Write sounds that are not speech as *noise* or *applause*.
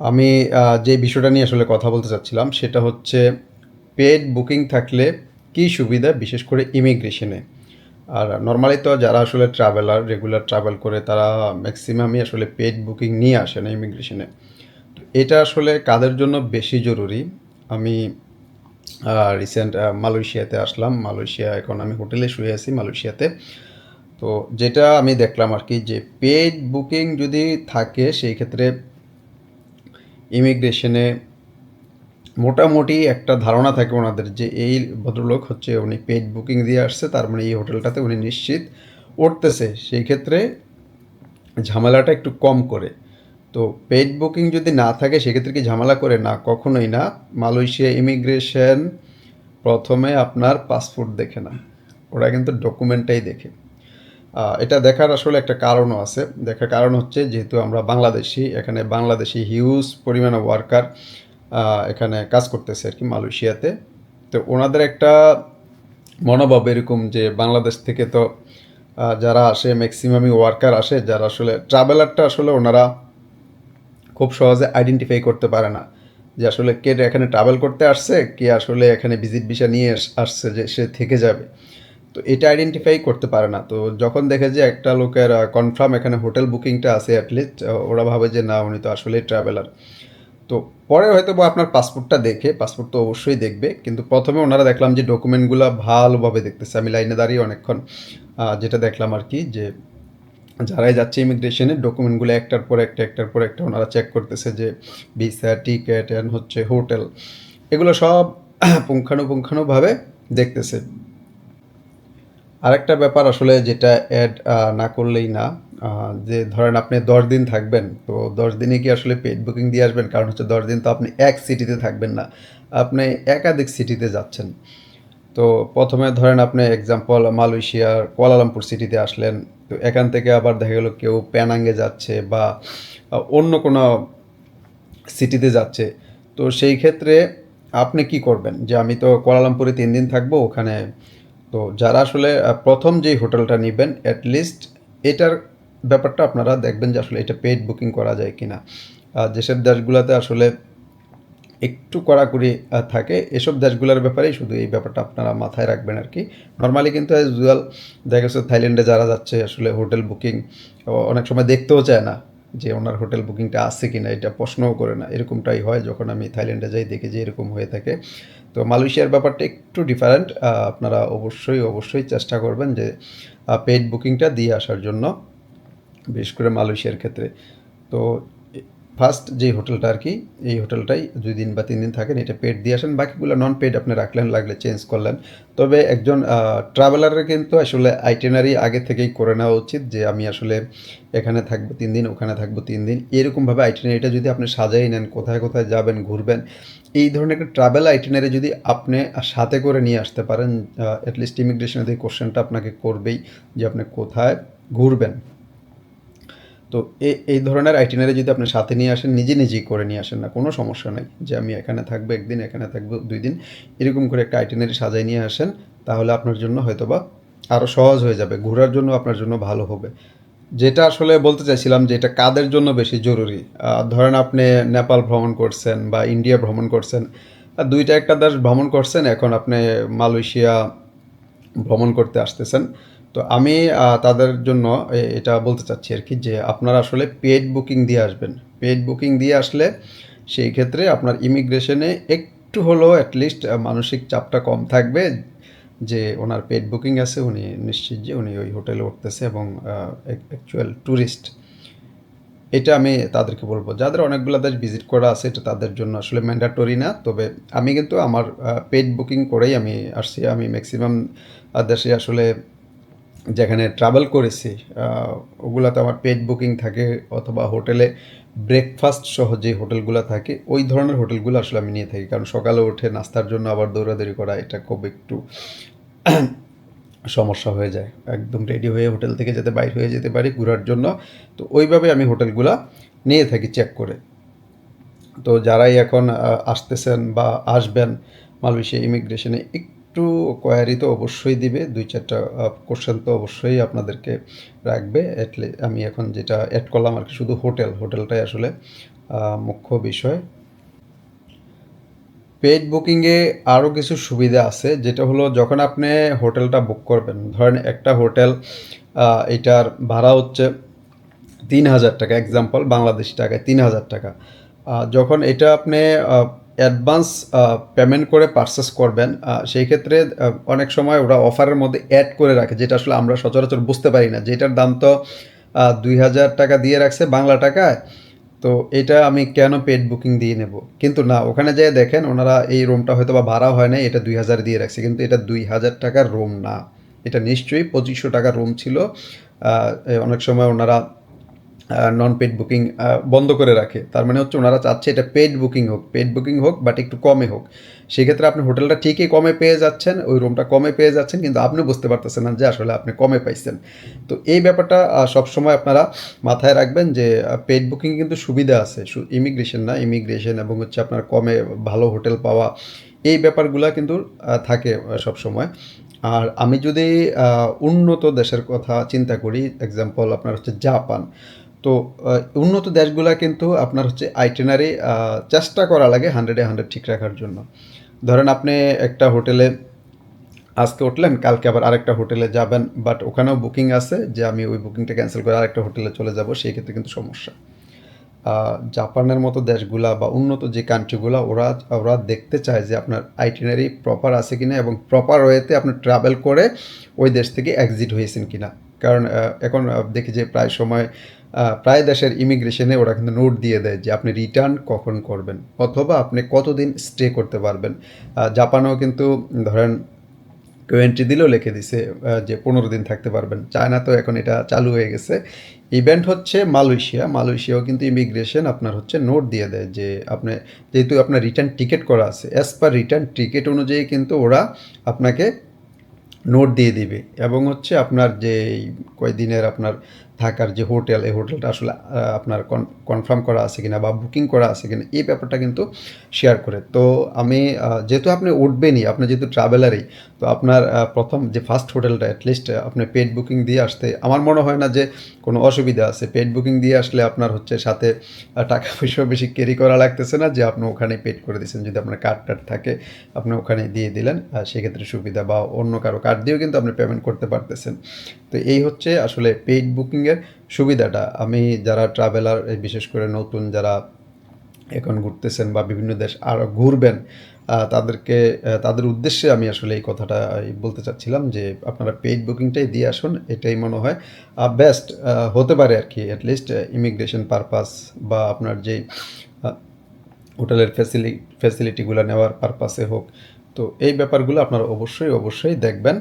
আমি যে বিষয়টা নিয়ে আসলে কথা বলতে চাচ্ছিলাম, সেটা হচ্ছে পেড বুকিং থাকলে কী সুবিধা, বিশেষ করে ইমিগ্রেশনে আর নর্মালি তো যারা আসলে ট্রাভেলার রেগুলার ট্রাভেল করে, তারা ম্যাক্সিমামই আসলে পেড বুকিং নিয়ে আসে না ইমিগ্রেশনে তো এটা আসলে কাদের জন্য বেশি জরুরি? আমি রিসেন্ট মালয়েশিয়াতে আসলাম। মালয়েশিয়া এখন আমি হোটেলে শুয়ে আছি মালয়েশিয়াতে। তো যেটা আমি দেখলাম আর কি, যে পেড বুকিং যদি থাকে, সেই ক্ষেত্রে ইমিগ্রেশনে মোটামুটি একটা ধারণা থাকে ওনাদের যে এই ভদ্রলোক হচ্ছে উনি পেড বুকিং দিয়ে আসছে, তার মানে এই হোটেলটাতে উনি নিশ্চিত উঠতেছে। সেই ক্ষেত্রে ঝামেলাটা একটু কম করে। তো পেড বুকিং যদি না থাকে, সেক্ষেত্রে কি ঝামেলা করে? না, কখনোই না। মালয়েশিয়া ইমিগ্রেশন প্রথমে আপনার পাসপোর্ট দেখে না। ওরা কিন্তু ডকুমেন্টটাই দেখে। এটা দেখার আসলে একটা কারণও আছে। দেখার কারণ হচ্ছে যেহেতু আমরা বাংলাদেশি, এখানে বাংলাদেশি হিউজ পরিমাণে ওয়ার্কার এখানে কাজ করতেছে আর কি মালয়েশিয়াতে। তো ওনাদের একটা মনোভাব এরকম যে বাংলাদেশ থেকে তো যারা আসে ম্যাক্সিমামই ওয়ার্কার আসে, যারা আসলে ট্রাভেলারটা আসলে ওনারা খুব সহজে আইডেন্টিফাই করতে পারে না। যে আসলে কে এখানে ট্রাভেল করতে আসছে, কে আসলে এখানে ভিজিট ভিসা নিয়ে আসছে, যে সে থেকে যাবে। তো এটা আইডেন্টিফাই করতে পারে না। তো যখন দেখে যে একটা লোকের কনফার্ম এখানে হোটেল বুকিংটা আছে অ্যাটলিস্ট ওরা ভাবে যে না, উনি তো আসলেই ট্রাভেলার তো পরে হয়তো বা আপনার পাসপোর্টটা দেখে পাসপোর্ট তো অবশ্যই দেখবে, কিন্তু প্রথমে ওনারা দেখলাম যে ডকুমেন্টগুলো ভালোভাবে দেখতেছে। আমি লাইনে দাঁড়িয়ে অনেকক্ষণ যেটা দেখলাম আর কি যে যারাই যাচ্ছে ইমিগ্রেশনে ডকুমেন্টগুলো একটার পর একটা, একটার পর একটা ওনারা চেক করতেছে যে ভিসা টিকিট অ্যান্ড হচ্ছে হোটেল এগুলো সব *clears throat* পুঙ্খানুপুঙ্খানুভাবে দেখতেছে। আরেকটা ব্যাপার আসলে যেটা অ্যাড না করলেই না যে ধরেন আপনি দশ দিন থাকবেন, তো দশ দিনে কি আসলে পেড বুকিং দিয়ে আসবেন? কারণ হচ্ছে দশ দিন তো আপনি এক সিটিতে থাকবেন না, আপনি একাধিক সিটিতে যাচ্ছেন। তো প্রথমে ধরেন আপনি এক্সাম্পল মালয়েশিয়ার কুয়ালালামপুর সিটিতে আসলেন, তো এখান থেকে আবার দেখা গেলো কেউ প্যানাঙ্গে যাচ্ছে বা অন্য কোনো সিটিতে যাচ্ছে। তো সেই ক্ষেত্রে আপনি কি করবেন? যে আমি তো কুয়ালালামপুরে তিন দিন থাকব, ওখানে তো যারা আসলে প্রথম যেই হোটেলটা নেবেন অ্যাটলিস্ট এটার ব্যাপারটা আপনারা দেখবেন যে আসলে এটা পেড বুকিং করা যায় কিনা। আর যেসব দেশগুলোতে আসলে একটু কড়াকড়ি থাকে, এসব দেশগুলোর ব্যাপারেই শুধু এই ব্যাপারটা আপনারা মাথায় রাখবেন আর কি। নর্মালি কিন্তু অ্যাজ ইউজুয়াল দেখা গেছে থাইল্যান্ডে যারা যাচ্ছে আসলে হোটেল বুকিং অনেক সময় দেখতেও চায় না। যে ওনার হোটেল বুকিংটা আছে কি না এটা প্রশ্নও করে না। এরকমটাই হয় যখন আমি থাইল্যান্ডে যাই, দেখি যে এরকম হয়ে থাকে। তো মালয়েশিয়ার ব্যাপারটা একটু ডিফারেন্ট আপনারা অবশ্যই অবশ্যই চেষ্টা করবেন যে পেড বুকিংটা দিয়ে আসার জন্য, বিশেষ করে মালয়েশিয়ার ক্ষেত্রে। তো ফার্স্ট যে হোটেলটা আর কি, এই হোটেলটাই দুই দিন বা তিন দিন থাকেন, এটা পেড দিয়ে আসেন। বাকিগুলো নন পেড আপনি রাখলেন, লাগলে চেঞ্জ করলেন। তবে একজন ট্রাভেলারের কিন্তু আসলে আইটেনারি আগে থেকেই করে নেওয়া উচিত যে আমি আসলে এখানে থাকব তিন দিন, ওখানে থাকব তিন দিন। এরকমভাবে আইটেনারিটা যদি আপনি সাজাই নেন, কোথায় কোথায় যাবেন, ঘুরবেন, এই ধরনের একটা ট্রাভেল আইটেনারি যদি আপনি সাথে করে নিয়ে আসতে পারেন অ্যাটলিস্ট ইমিগ্রেশনের এই কোশ্চেনটা আপনাকে করবেই যে আপনি কোথায় ঘুরবেন। তো এই ধরনের আইটিনারি যদি আপনি সাথে নিয়ে আসেন, নিজে নিজেই করে নিয়ে আসেন না, কোনো সমস্যা নেই যে আমি এখানে থাকব, একদিন এখানে থাকব, দুই দিন। এরকম করে একটা আইটিনারি সাজাই নিয়ে আসেন, তাহলে আপনার জন্য হয়তোবা আরও সহজ হয়ে যাবে, ঘোরার জন্য আপনার জন্য ভালো হবে। যেটা আসলে বলতে চাইছিলাম যে এটা কাদের জন্য বেশি জরুরি? ধরেন আপনি নেপাল ভ্রমণ করছেন বা ইন্ডিয়া ভ্রমণ করছেন দুইটা একটা দেশ ভ্রমণ করছেন, এখন আপনি মালয়েশিয়া ভ্রমণ করতে আসতেছেন। তো আমি তাদের জন্য এটা বলতে চাচ্ছি আর কি যে আপনারা আসলে পেড বুকিং দিয়ে আসবেন। পেড বুকিং দিয়ে আসলে সেই ক্ষেত্রে আপনার ইমিগ্রেশনে একটু হলেও অ্যাটলিস্ট মানসিক চাপটা কম থাকবে যে ওনার পেড বুকিং আছে, উনি নিশ্চিত যে উনি ওই হোটেলে উঠতেছে এবং অ্যাকচুয়াল ট্যুরিস্ট এটা আমি তাদেরকে বলব। যাদের অনেকগুলো দেশ ভিজিট করা আছে, এটা তাদের জন্য আসলে ম্যান্ডাটরি না। তবে আমি কিন্তু আমার পেড বুকিং করেই আমি আসছি। আমি ম্যাক্সিমাম দেশে আসলে যেখানে ট্রাভেল করেছি ওগুলাতে আমার পেড বুকিং থাকে অথবা হোটেলে ব্রেকফাস্ট সহ যে হোটেলগুলো থাকে, ওই ধরনের হোটেলগুলো আসলে আমি নিয়ে থাকি। কারণ সকালে উঠে নাস্তার জন্য আবার দৌড়াদৌড়ি করা, এটা খুব একটু সমস্যা হয়ে যায়। একদম রেডি হয়ে হোটেল থেকে যাতে, বাইর হয়ে যেতে পারি ঘোরার জন্য। তো ওইভাবে আমি হোটেলগুলা নিয়ে থাকি চেক করে। তো যারাই এখন আসতেছেন বা আসবেন মালয়েশিয়া ইমিগ্রেশনে একটু কোয়ারি তো অবশ্যই দিবে, দুই চারটা কোশ্চেন তো অবশ্যই আপনাদেরকে রাখবে। এটলে আমি এখন যেটা অ্যাড করলাম আর কি, শুধু হোটেল হোটেলটাই আসলে মুখ্য বিষয়। পেইড বুকিংয়ে আরও কিছু সুবিধা আছে, যেটা হলো যখন আপনি হোটেলটা বুক করবেন, ধরেন একটা হোটেল এটার ভাড়া হচ্ছে তিন হাজার টাকা এক্সাম্পল বাংলাদেশি টাকায় তিন হাজার টাকা। যখন এটা আপনি অ্যাডভান্স পেমেন্ট করে পারচেস করবেন। সেই ক্ষেত্রে অনেক সময় ওরা অফারের মধ্যে অ্যাড করে রাখে, যেটা আসলে আমরা সচরাচর বুঝতে পারি না। যেটার দাম তো দুই হাজার টাকা দিয়ে রাখছে বাংলা টাকায়, তো এটা আমি কেন পেড বুকিং দিয়ে নেব? কিন্তু না, ওখানে যেয়ে দেখেন, ওনারা এই রুমটা হয়তো বা ভাড়া হয় না এটা দুই হাজার দিয়ে রাখছে। কিন্তু এটা দুই হাজার টাকার রুম না। এটা নিশ্চয়ই পঁচিশশো টাকার রুম ছিল। অনেক সময় ওনারা নন পেড বুকিং বন্ধ করে রাখে। তার মানে হচ্ছে ওনারা চাচ্ছে এটা পেড বুকিং হোক পেড বুকিং হোক বাট একটু কমে হোক। সেক্ষেত্রে আপনি হোটেলটা ঠিকই কমে পেয়ে যাচ্ছেন, ওই রুমটা কমে পেয়ে যাচ্ছেন, কিন্তু আপনি বুঝতে পারতেছেন না যে আসলে আপনি কমে পাইছেন। তো এই ব্যাপারটা সবসময় আপনারা মাথায় রাখবেন যে পেড বুকিং কিন্তু সুবিধা আছে ইমিগ্রেশন না ইমিগ্রেশন এবং হচ্ছে আপনার কমে ভালো হোটেল পাওয়া, এই ব্যাপারগুলা কিন্তু থাকে সব সময় আর আমি যদি উন্নত দেশের কথা চিন্তা করি এক্সাম্পল আপনার হচ্ছে জাপান। তো উন্নত দেশগুলা কিন্তু আপনার হচ্ছে আইটেনারি চেষ্টা করা লাগে হান্ড্রেডে হান্ড্রেড ঠিক রাখার জন্য। ধরেন আপনি একটা হোটেলে আজকে উঠলেন, কালকে আবার আরেকটা হোটেলে যাবেন বাট ওখানেও বুকিং আছে যে আমি ওই বুকিংটা ক্যান্সেল করে আরেকটা হোটেলে চলে যাব, সেই ক্ষেত্রে কিন্তু সমস্যা। জাপানের মতো দেশগুলা বা উন্নত যে কান্ট্রিগুলো ওরা ওরা দেখতে চায় যে আপনার আইটিনারি প্রপার আছে কিনা এবং প্রপার ওয়েতে আপনি ট্রাভেল করে ওই দেশ থেকে এক্সিট হয়েছেন কিনা। কারণ এখন দেখি যে প্রায় সময় প্রায় দেশের ইমিগ্রেশনে ওরা কিন্তু নোট দিয়ে দেয় যে আপনি রিটার্ন কখন করবেন অথবা আপনি কতদিন স্টে করতে পারবেন। জাপানেও কিন্তু ধরেন টোয়েন্টি দিলেও লিখে দিছে যে পনেরো দিন থাকতে পারবেন। চায়না তো এখন এটা চালু হয়ে গেছে। ইভেন্ট হচ্ছে মালয়েশিয়া মালয়েশিয়াও কিন্তু ইমিগ্রেশন আপনার হচ্ছে নোট দিয়ে দেয় যে আপনি, যেহেতু আপনার রিটার্ন টিকিট করা আছে অ্যাজ পার রিটার্ন টিকিট অনুযায়ী কিন্তু ওরা আপনাকে নোট দিয়ে দিবে। এবং হচ্ছে আপনার যে এই কয়দিনের আপনার থাকার যে হোটেল, এই হোটেলটা আসলে আপনার কনফার্ম করা আছে কিনা বা বুকিং করা আছে কিনা, এই ব্যাপারটা কিন্তু শেয়ার করে। তো আমি যেহেতু আপনি উঠবেনই, আপনি যেহেতু ট্রাভেলারই তো আপনার প্রথম যে ফার্স্ট হোটেলটা অ্যাটলিস্ট আপনি পেড বুকিং দিয়ে আসতে, আমার মনে হয় না যে কোনো অসুবিধা আছে। পেড বুকিং দিয়ে আসলে আপনার হচ্ছে সাথে টাকা পয়সাও বেশি ক্যারি করা লাগতেছে না যে আপনি ওখানে পেড করে দিয়েছেন। যদি আপনার কার্ড টার্ড থাকে, আপনি ওখানে দিয়ে দিলেন সেক্ষেত্রে সুবিধা বা অন্য কারও কার্ড দিয়েও কিন্তু আপনি পেমেন্ট করতে পারতেছেন। তো এই হচ্ছে আসলে পেইড বুকিংয়ের সুবিধাটা। আমি যারা ট্রাভেলার বিশেষ করে নতুন যারা এখন ঘুরতেছেন বা বিভিন্ন দেশ আরও ঘুরবেন তাদেরকে তাদের উদ্দেশ্যে আমি আসলে এই কথাটা বলতে চাচ্ছিলাম যে আপনারা পেইড বুকিংটাই দিয়ে আসুন, এটাই মনে হয় বেস্ট হতে পারে আর কি অ্যাটলিস্ট ইমিগ্রেশন পারপাস বা আপনার যেই হোটেলের ফ্যাসিলি ফ্যাসিলিটিগুলো নেওয়ার পারপাসে হোক। তো এই ব্যাপারগুলো আপনারা অবশ্যই অবশ্যই দেখবেন।